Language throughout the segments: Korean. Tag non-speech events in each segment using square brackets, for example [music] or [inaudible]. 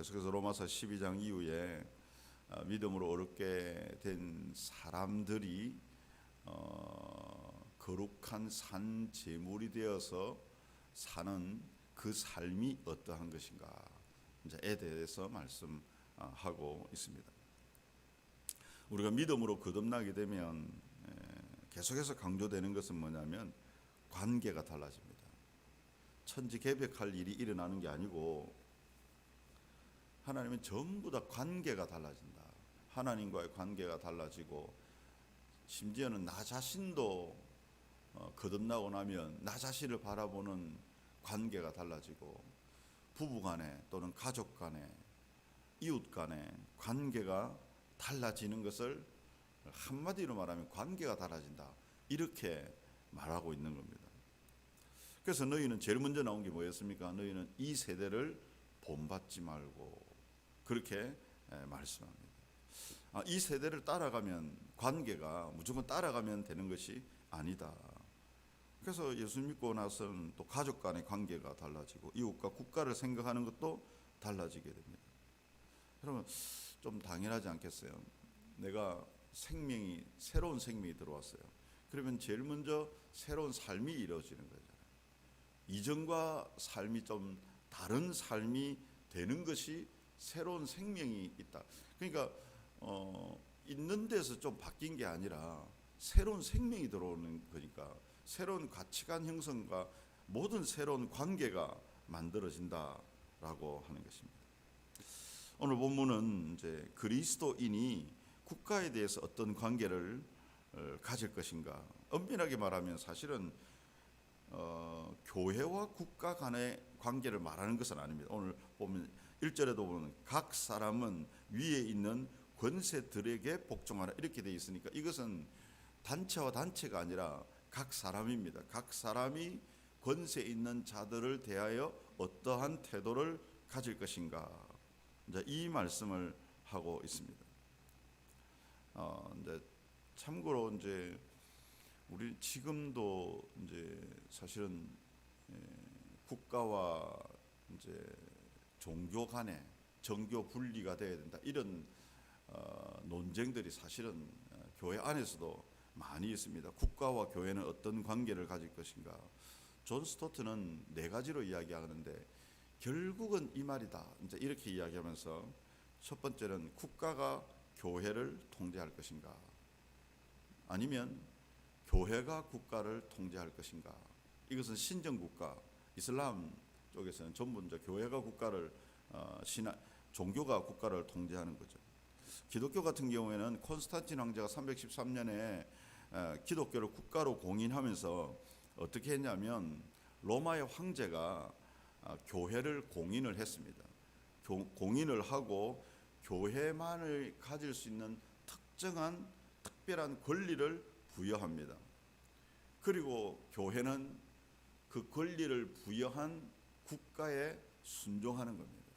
계속해서 로마서 12장 이후에 어, 믿음으로 어렵게 된 사람들이 어, 거룩한 산 제물이 되어서 사는 그 삶이 어떠한 것인가에 대해서 말씀하고 있습니다. 우리가 믿음으로 거듭나게 되면 에, 계속해서 강조되는 것은 뭐냐면 관계가 달라집니다. 천지개벽할 일이 일어나는 게 아니고 하나님은 전부 다 관계가 달라진다. 하나님과의 관계가 달라지고 심지어는 나 자신도 어, 거듭나고 나면 나 자신을 바라보는 관계가 달라지고 부부 간에 또는 가족 간에 이웃 간에 관계가 달라지는 것을 한마디로 말하면 관계가 달라진다. 이렇게 말하고 있는 겁니다. 그래서 너희는 제일 먼저 나온 게 뭐였습니까? 너희는 이 세대를 본받지 말고 그렇게 에, 말씀합니다. 아, 이 세대를 따라가면 관계가 무조건 따라가면 되는 것이 아니다. 그래서 예수 믿고 나서는 또 가족 간의 관계가 달라지고 이웃과 국가를 생각하는 것도 달라지게 됩니다. 여러분 좀 당연하지 않겠어요? 내가 생명이 새로운 생명이 들어왔어요. 그러면 제일 먼저 새로운 삶이 이루어지는 거잖아요. 이전과 삶이 좀 다른 삶이 되는 것이 새로운 생명이 있다. 그러니까 어, 있는 데서 좀 바뀐 게 아니라 새로운 생명이 들어오는 거니까 새로운 가치관 형성과 모든 새로운 관계가 만들어진다라고 하는 것입니다. 오늘 본문은 이제 그리스도인이 국가에 대해서 어떤 관계를 어, 가질 것인가. 엄밀하게 말하면 사실은 어, 교회와 국가 간의 관계를 말하는 것은 아닙니다. 오늘 보면 1절에도 보면 각 사람은 위에 있는 권세들에게 복종하라 이렇게 되어 있으니까 이것은 단체와 단체가 아니라 각 사람입니다. 각 사람이 권세 있는 자들을 대하여 어떠한 태도를 가질 것인가. 이제 이 말씀을 하고 있습니다. 어, 이제 참고로 이제 우리 지금도 이제 사실은 예, 국가와 이제 종교 간에 정교 분리가 돼야 된다 이런 어, 논쟁들이 사실은 어, 교회 안에서도 많이 있습니다. 국가와 교회는 어떤 관계를 가질 것인가? 존 스토트는 네 가지로 이야기하는데 결국은 이 말이다. 이제 이렇게 이야기하면서 첫 번째는 국가가 교회를 통제할 것인가? 아니면 교회가 국가를 통제할 것인가? 이것은 신정 국가, 이슬람 쪽에서는 전부 이제 교회가 국가를 어, 신화, 종교가 국가를 통제하는 거죠. 기독교 같은 경우에는 콘스탄틴 황제가 313년에 어, 기독교를 국가로 공인하면서 어떻게 했냐면 로마의 황제가 어, 교회를 공인을 했습니다. 교, 공인을 하고 교회만을 가질 수 있는 특정한 특별한 권리를 부여합니다. 그리고 교회는 그 권리를 부여한 국가에 순종하는 겁니다.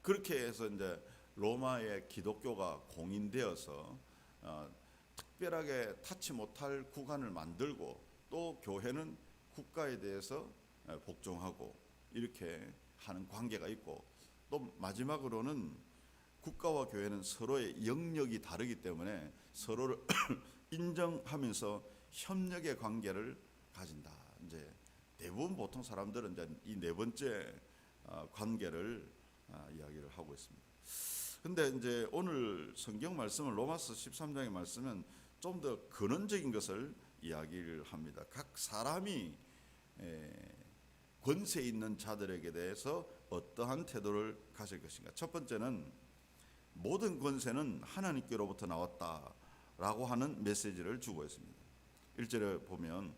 그렇게 해서 이제 로마의 기독교가 공인되어서 어, 특별하게 타치 못할 구간을 만들고 또 교회는 국가에 대해서 어, 복종하고 이렇게 하는 관계가 있고 또 마지막으로는 국가와 교회는 서로의 영역이 다르기 때문에 서로를 [clears throat] 인정하면서 협력의 관계를 가진다. 이제 대부분 보통 사람들은 이제 이 네 번째 어, 관계를 어, 이야기를 하고 있습니다. 근데 이제 오늘 성경 말씀은 로마서 13장의 말씀은 좀 더 근원적인 것을 이야기를 합니다. 각 사람이 권세 있는 자들에게 대해서 어떠한 태도를 가질 것인가. 첫 번째는 모든 권세는 하나님께로부터 나왔다라고 하는 메시지를 주고 있습니다. 1절에 보면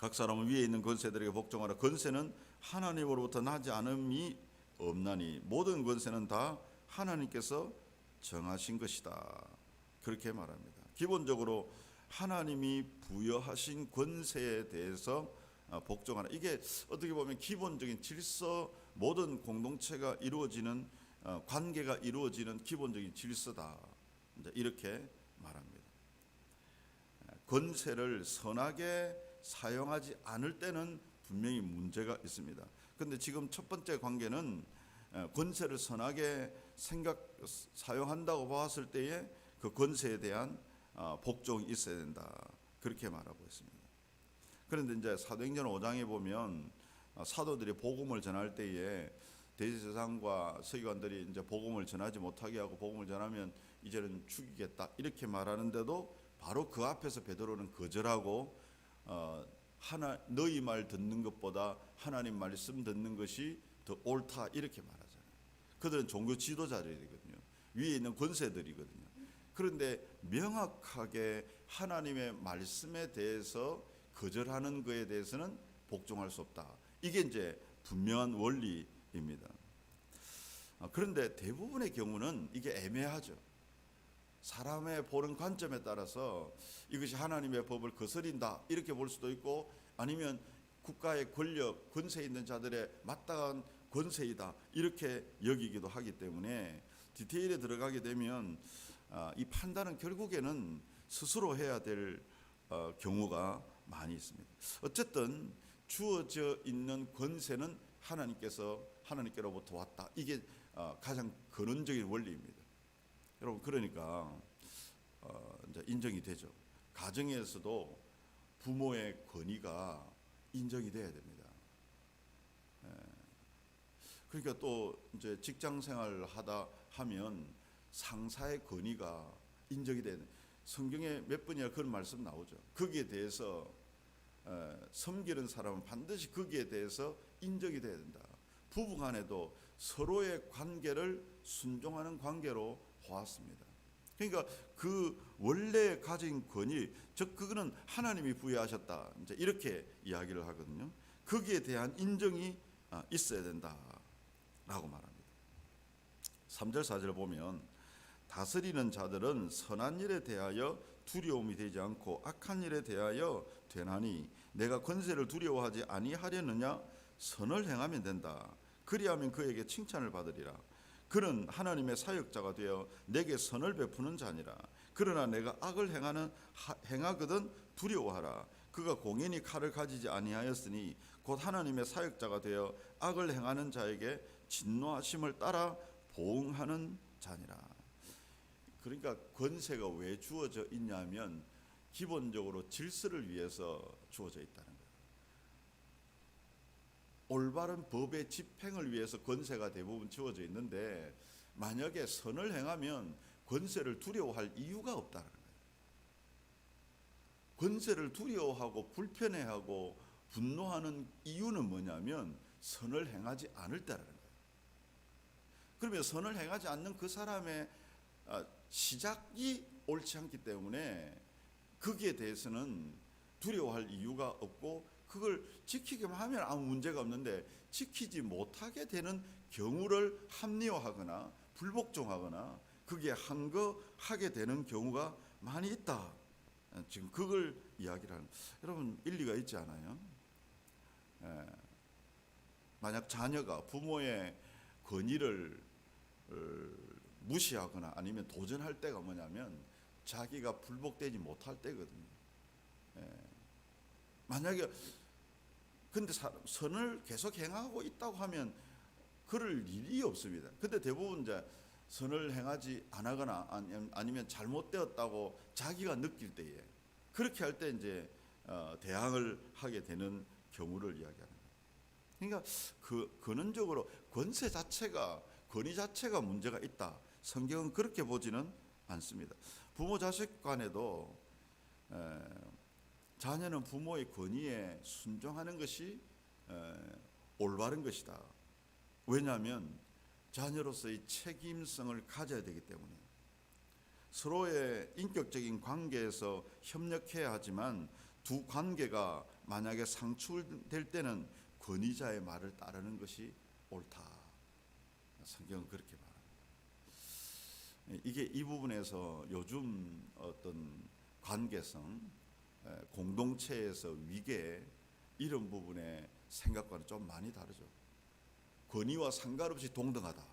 각 사람은 위에 있는 권세들에게 복종하라. 권세는 하나님으로부터 나지 않음이 없나니 모든 권세는 다 하나님께서 정하신 것이다. 그렇게 말합니다. 기본적으로 하나님이 부여하신 권세에 대해서 어, 복종하라. 이게 어떻게 보면 기본적인 질서 모든 공동체가 이루어지는 어, 관계가 이루어지는 기본적인 질서다. 이렇게 말합니다. 권세를 선하게 사용하지 않을 때는 분명히 문제가 있습니다. 근데 지금 첫 번째 관계는 에, 권세를 선하게 생각 사용한다고 봤을 때에 그 권세에 대한 아, 복종이 있어야 된다 그렇게 말하고 있습니다. 그런데 이제 사도행전 5장에 보면 아, 사도들이 복음을 전할 때에 대제사장과 서기관들이 이제 복음을 전하지 못하게 하고 복음을 전하면 이제는 죽이겠다 이렇게 말하는데도 바로 그 앞에서 베드로는 거절하고 어, 하나 너희 말 듣는 것보다 하나님 말씀 듣는 것이 더 옳다 이렇게 말하잖아요. 그들은 종교 지도자들이거든요. 위에 있는 권세들이거든요. 그런데 명확하게 하나님의 말씀에 대해서 거절하는 것에 대해서는 복종할 수 없다. 이게 이제 분명한 원리입니다. 아, 그런데 대부분의 경우는 이게 애매하죠. 사람의 보는 관점에 따라서 이것이 하나님의 법을 거스린다 이렇게 볼 수도 있고 아니면 국가의 권력 권세 있는 자들의 마땅한 권세이다 이렇게 여기기도 하기 때문에 디테일에 들어가게 되면 아, 이 판단은 결국에는 스스로 해야 될 어, 경우가 많이 있습니다. 어쨌든 주어져 있는 권세는 하나님께서 하나님께로부터 왔다. 이게 어, 가장 근원적인 원리입니다. 여러분 그러니까 어, 이제 인정이 되죠. 가정에서도 부모의 권위가 인정이 돼야 됩니다. 예. 그러니까 또 이제 직장 생활을 하다 하면 상사의 권위가 인정이 돼. 성경에 몇 번이나 그런 말씀 나오죠. 거기에 대해서 에, 섬기는 사람은 반드시 거기에 대해서 인정이 돼야 된다. 부부 간에도 서로의 관계를 순종하는 관계로 보았습니다. 그러니까 그 원래 가진 권위, 즉 그거는 하나님이 부여하셨다. 이제 이렇게 이야기를 하거든요. 거기에 대한 인정이 아, 있어야 된다라고 말합니다. 3절 4절 보면 다스리는 자들은 선한 일에 대하여 두려움이 되지 않고 악한 일에 대하여 되나니 내가 권세를 두려워하지 아니하려느냐 선을 행하면 된다. 그리하면 그에게 칭찬을 받으리라. 그는 하나님의 사역자가 되어 내게 선을 베푸는 자니라. 그러나 내가 악을 행하는 하, 행하거든 두려워하라. 그가 공연히 칼을 가지지 아니하였으니 곧 하나님의 사역자가 되어 악을 행하는 자에게 진노하심을 따라 보응하는 자니라. 그러니까 권세가 왜 주어져 있냐면 기본적으로 질서를 위해서 주어져 거예요. 올바른 법의 집행을 위해서 권세가 대부분 주어져 있는데 만약에 선을 행하면 권세를 두려워할 이유가 없다는. 권세를 두려워하고 불편해하고 분노하는 이유는 뭐냐면 선을 행하지 않을 때라는 거예요. 그러면 선을 행하지 않는 그 사람의 아, 시작이 옳지 않기 때문에 거기에 대해서는 두려워할 이유가 없고 그걸 지키기만 하면 아무 문제가 없는데 지키지 못하게 되는 경우를 합리화하거나 불복종하거나 그게 한거하게 되는 경우가 많이 있다. 지금 그걸 이야기를 하는 여러분 일리가 있지 않아요? 예. 만약 자녀가 부모의 권위를 어, 무시하거나 아니면 도전할 때가 뭐냐면 자기가 불복되지 못할 때거든요. 예. 만약에 근데 사, 선을 계속 행하고 있다고 하면 그럴 일이 없습니다. 근데 대부분 이제 선을 행하지 않거나 아니면, 잘못되었다고 자기가 느낄 때에 그렇게 할 때 이제 어, 대항을 하게 되는 경우를 거예요. 그러니까 그 근원적으로 권세 자체가 권위 자체가 문제가 있다. 성경은 그렇게 보지는 않습니다. 부모 자식 간에도 에, 자녀는 부모의 권위에 순종하는 것이 에, 올바른 것이다. 왜냐하면 자녀로서의 책임성을 가져야 되기 때문에 서로의 인격적인 관계에서 협력해야 하지만 두 관계가 만약에 상충될 때는 권위자의 말을 따르는 것이 옳다. 성경은 그렇게 말합니다. 이게 이 부분에서 요즘 어떤 관계성, 공동체에서 위계 이런 부분의 생각과는 좀 많이 다르죠. 권위와 상관없이 동등하다.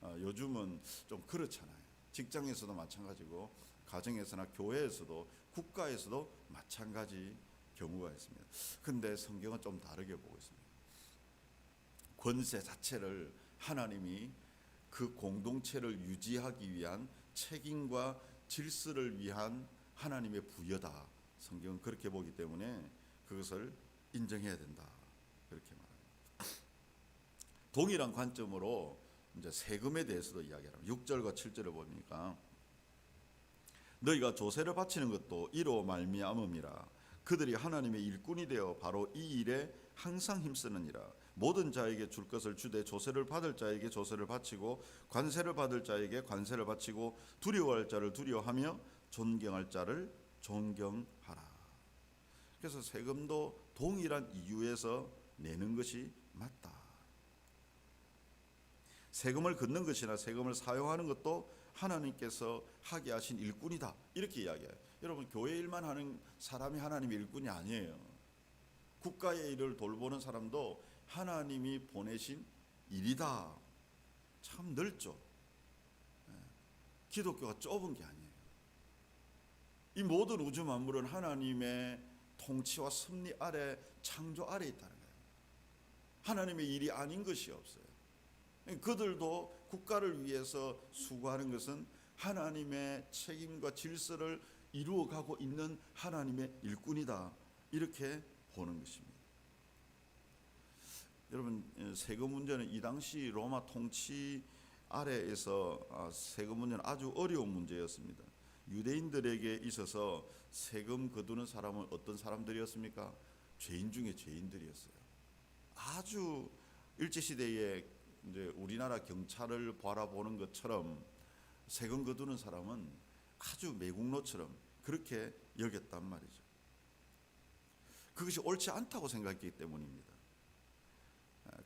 어, 요즘은 좀 그렇잖아요. 직장에서도 마찬가지고 가정에서나 교회에서도 국가에서도 마찬가지 경우가 있습니다. 근데 성경은 좀 다르게 보고 있습니다. 권세 자체를 하나님이 그 공동체를 유지하기 위한 책임과 질서를 위한 하나님의 부여다. 성경은 그렇게 보기 때문에 그것을 인정해야 된다. 그렇게 말합니다. [clears throat] 동일한 관점으로 이제 세금에 대해서도 이야기합니다. 6절과 7절을 보니까 너희가 조세를 바치는 것도 이로 말미암음이라 그들이 하나님의 일꾼이 되어 바로 이 일에 항상 힘쓰느니라 모든 자에게 줄 것을 주되 조세를 받을 자에게 조세를 바치고 관세를 받을 자에게 관세를 바치고 두려워할 자를 두려워하며 존경할 자를 존경하라. 그래서 세금도 동일한 이유에서 내는 것이 맞다. 세금을 걷는 것이나 세금을 사용하는 것도 하나님께서 하게 하신 일꾼이다. 이렇게 이야기해요. 여러분 교회 일만 하는 사람이 하나님의 일꾼이 아니에요. 국가의 일을 돌보는 사람도 하나님이 보내신 일이다. 참 넓죠. 예. 기독교가 좁은 게 아니에요. 이 모든 우주 만물은 하나님의 통치와 섭리 아래 창조 아래 있다는 거예요. 하나님의 일이 아닌 것이 없어요. 그들도 국가를 위해서 수고하는 것은 하나님의 책임과 질서를 이루어가고 있는 하나님의 일꾼이다. 이렇게 보는 것입니다. 여러분 세금 문제는 이 당시 로마 통치 아래에서 아, 세금 문제는 아주 어려운 문제였습니다. 유대인들에게 있어서 세금 거두는 사람은 어떤 사람들이었습니까? 죄인 중에 죄인들이었어요. 아주 일제 시대에 이제 우리나라 경찰을 바라보는 것처럼 세금 거두는 사람은 아주 매국노처럼 그렇게 여겼단 말이죠. 그것이 옳지 않다고 생각했기 때문입니다.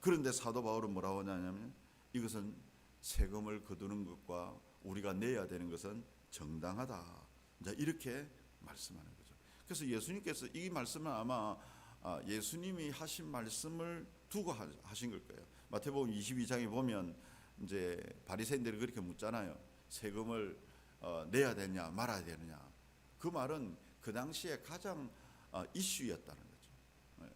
그런데 사도 바울은 뭐라고 하냐면 이것은 세금을 거두는 것과 우리가 내야 되는 것은 정당하다. 이제 이렇게 말씀하는 거죠. 그래서 예수님께서 이 말씀은 아마 아, 예수님이 하신 말씀을 두고 하신 걸 거예요. 마태복음 22장에 보면 이제 바리새인들이 그렇게 묻잖아요. 세금을 어, 내야 되냐 말아야 되느냐. 그 말은 그 당시에 가장 어, 이슈였다는 거죠. 예.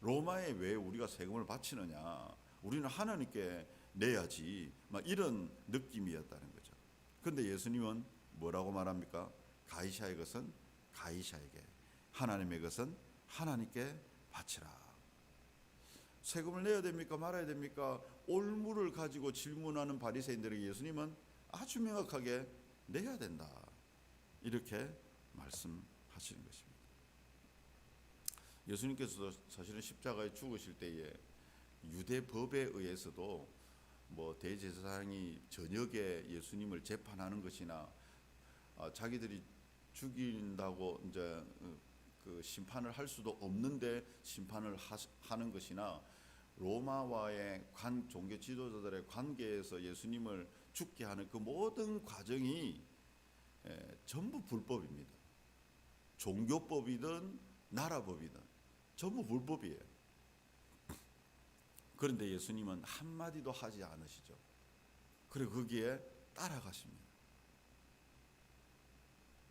로마에 왜 우리가 세금을 바치느냐? 우리는 하나님께 내야지. 막 이런 느낌이었다는 거죠. 그런데 예수님은 뭐라고 말합니까? 가이샤의 것은 가이샤에게, 하나님의 것은 하나님께 바치라. 세금을 내야 됩니까? 말아야 됩니까? 올무를 가지고 질문하는 바리새인들에게 예수님은 아주 명확하게 내야 된다. 이렇게 말씀하시는 것입니다. 예수님께서도 사실은 십자가에 죽으실 때에 유대 법에 의해서도 뭐 대제사장이 저녁에 예수님을 재판하는 것이나 아, 자기들이 죽인다고 이제 어, 그 심판을 할 수도 없는데 심판을 하, 는 것이나 로마와의 관 종교 지도자들의 관계에서 예수님을 죽게 하는 그 모든 과정이 에, 전부 불법입니다. 종교법이든 나라법이든 전부 불법이에요. 그런데 예수님은 한마디도 하지 않으시죠. 그리고 거기에 따라가십니다.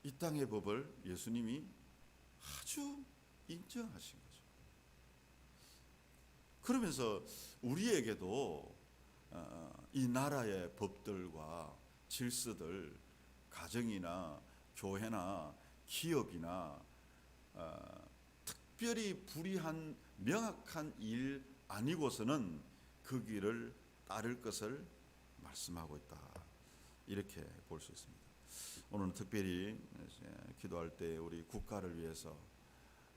이 땅의 법을 예수님이 아주 인정하신 거죠. 그러면서 우리에게도 어, 이 나라의 법들과 질서들, 가정이나 교회나 기업이나 어, 특별히 불이한 명확한 일 아니고서는 그 길을 따를 것을 말씀하고 있다. 이렇게 볼 수 있습니다. 오늘은 특별히 기도할 때 우리 국가를 위해서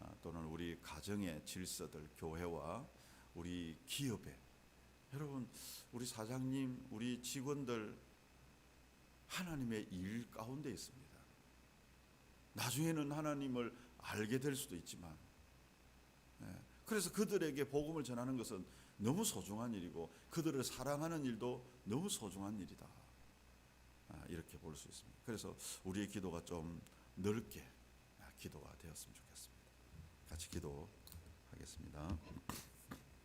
아, 또는 우리 가정의 질서들, 교회와 우리 기업에 여러분 우리 사장님, 우리 직원들 하나님의 일 가운데 있습니다. 나중에는 하나님을 알게 될 수도 있지만 예, 그래서 그들에게 복음을 전하는 것은 너무 소중한 일이고 그들을 사랑하는 일도 너무 소중한 일이다. 아, 이렇게 볼 수 있습니다. 그래서 우리의 기도가 좀 넓게 기도가 되었으면 좋겠습니다. 같이 기도하겠습니다.